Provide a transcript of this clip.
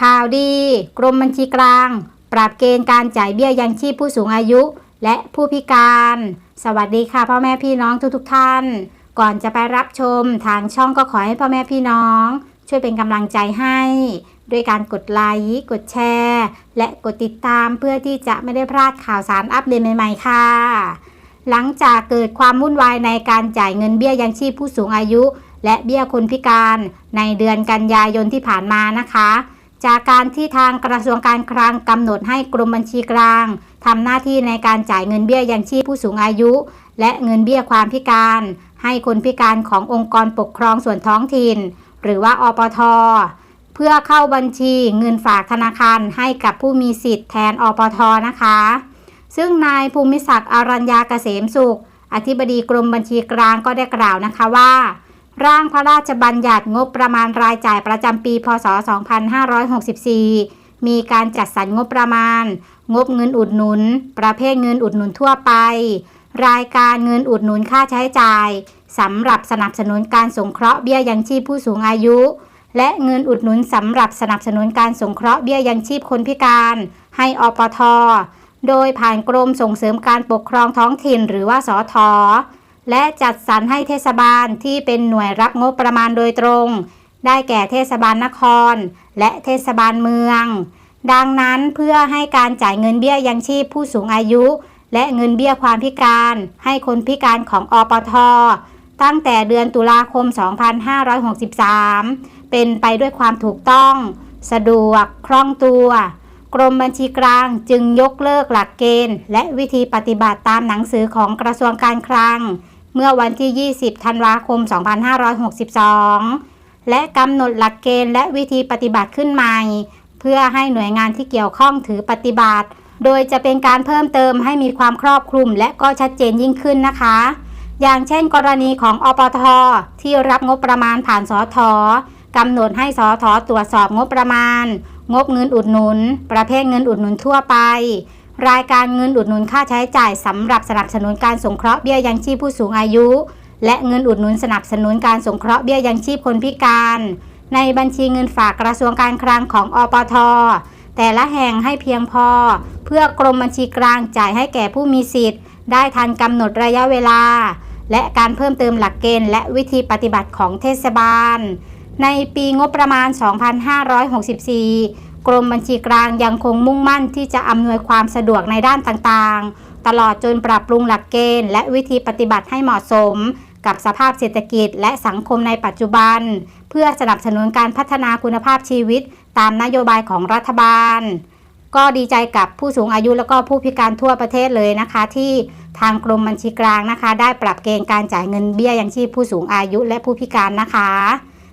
ข่าวดี กรมบัญชีกลาง ปรับเกณฑ์การจ่ายเบี้ยยังชีพผู้สูงอายุ และผู้พิการ สวัสดีค่ะพ่อแม่พี่น้องทุกๆทท่าน ก่อนจะไปรับชมทางช่องก็ขอให้พ่อแม่พี่น้อง ช่วยเป็นกำลังใจให้ ด้วยการกดไลค์กดแชร์ และกดติดตามเพื่อที่จะไม่ได้พลาดข่าวสารอัปเดตใหม่ๆค่ะ หลังจากเกิดความวุ่นวายในการจ่ายเงินเบี้ยยังชีพผู้สูงอายุ และเบี้ยคนพิการในเดือนกันยายนที่ผ่านมานะคะ จากการที่ทางกระทรวงการคลังกำหนดให้กรมบัญชีกลางทำหน้าที่ในการจ่ายเงินเบี้ยยังชีพผู้สูงอายุ และเงินเบี้ยความพิการ ให้คนพิการขององค์กรปกครองส่วนท้องถิ่น หรือว่าอปท เพื่อเข้าบัญชีเงินฝากธนาคารให้กับผู้มีสิทธิ์แทนอปทนะคะ ซึ่งนายภูมิศักดิ์อรัญญาเกษมสุข อธิบดีกรมบัญชีกลางก็ได้กล่าวนะคะว่า ร่างพระราชบัญญัติงบประมาณรายจ่ายประจำปี พศ 2564 มีการจัดสรรงบประมาณ งบเงินอุดหนุน ประเภทเงินอุดหนุนทั่วไป รายการเงินอุดหนุนค่าใช้จ่ายสำหรับสนับสนุนการสงเคราะห์เบี้ยยังชีพผู้สูงอายุ และเงินอุดหนุนสำหรับสนับสนุนการสงเคราะห์เบี้ยยังชีพคนพิการ ให้อปท โดยผ่านกรมส่งเสริมการปกครองท้องถิ่นหรือว่าสอทอ และจัดสรรให้เทศบาลที่เป็นหน่วยรับงบประมาณโดยตรง ได้แก่เทศบาลนคร และเทศบาลเมือง ดังนั้นเพื่อให้การจ่ายเงินเบี้ยยังชีพผู้สูงอายุ และเงินเบี้ยความพิการ ให้คนพิการของอปท ตั้งแต่เดือนตุลาคม 2563 เป็นไปด้วยความถูกต้อง สะดวกคล่องตัวกรมบัญชีกลางจึงยกเลิกหลักเกณฑ์ และวิธีปฏิบัติตามหนังสือของกระทรวงการคลัง เมื่อวันที่ 20 ธันวาคม 2562 และกำหนดหลักเกณฑ์และวิธีปฏิบัติขึ้นใหม่ เพื่อให้หน่วยงานที่เกี่ยวข้องถือปฏิบัติ โดยจะเป็นการเพิ่มเติมให้มีความครอบคลุมและก็ชัดเจนยิ่งขึ้นนะคะ อย่างเช่น กรณีของอปท ที่รับงบประมาณผ่านสอทอกำหนดให้สอทอตรวจสอบงบประมาณ งบเงินอุดหนุน ประเภทเงินอุดหนุนทั่วไป รายการเงินอุดหนุนค่าใช้จ่ายสำหรับสนับสนุนการสงเคราะห์เบี้ยยังชีพผู้สูงอายุ และเงินอุดหนุนสนับสนุนการสงเคราะห์เบี้ยยังชีพคนพิการ ในบัญชีเงินฝากกระทรวงการคลังของอปท แต่ละแห่งให้เพียงพอ เพื่อกรมบัญชีกลางจ่ายให้แก่ผู้มีสิทธิ์ ได้ทันกำหนดระยะเวลา และการเพิ่มเติมหลักเกณฑ์และวิธีปฏิบัติของเทศบาล ในปีงบประมาณ 2564 กรมบัญชีกลางยังคงมุ่งมั่นที่จะอำนวยความสะดวกในด้านต่างๆ ตลอดจนปรับปรุงหลักเกณฑ์ และวิธีปฏิบัติให้เหมาะสม กับสภาพเศรษฐกิจและสังคมในปัจจุบัน เพื่อสนับสนุนการพัฒนาคุณภาพชีวิต ตามนโยบายของรัฐบาล ก็ดีใจกับผู้สูงอายุแล้วก็ผู้พิการทั่วประเทศเลยนะคะ ที่ทางกรมบัญชีกลางนะคะ ได้ปรับเกณฑ์การจ่ายเงินเบี้ยยังชีพผู้สูงอายุและผู้พิการนะคะ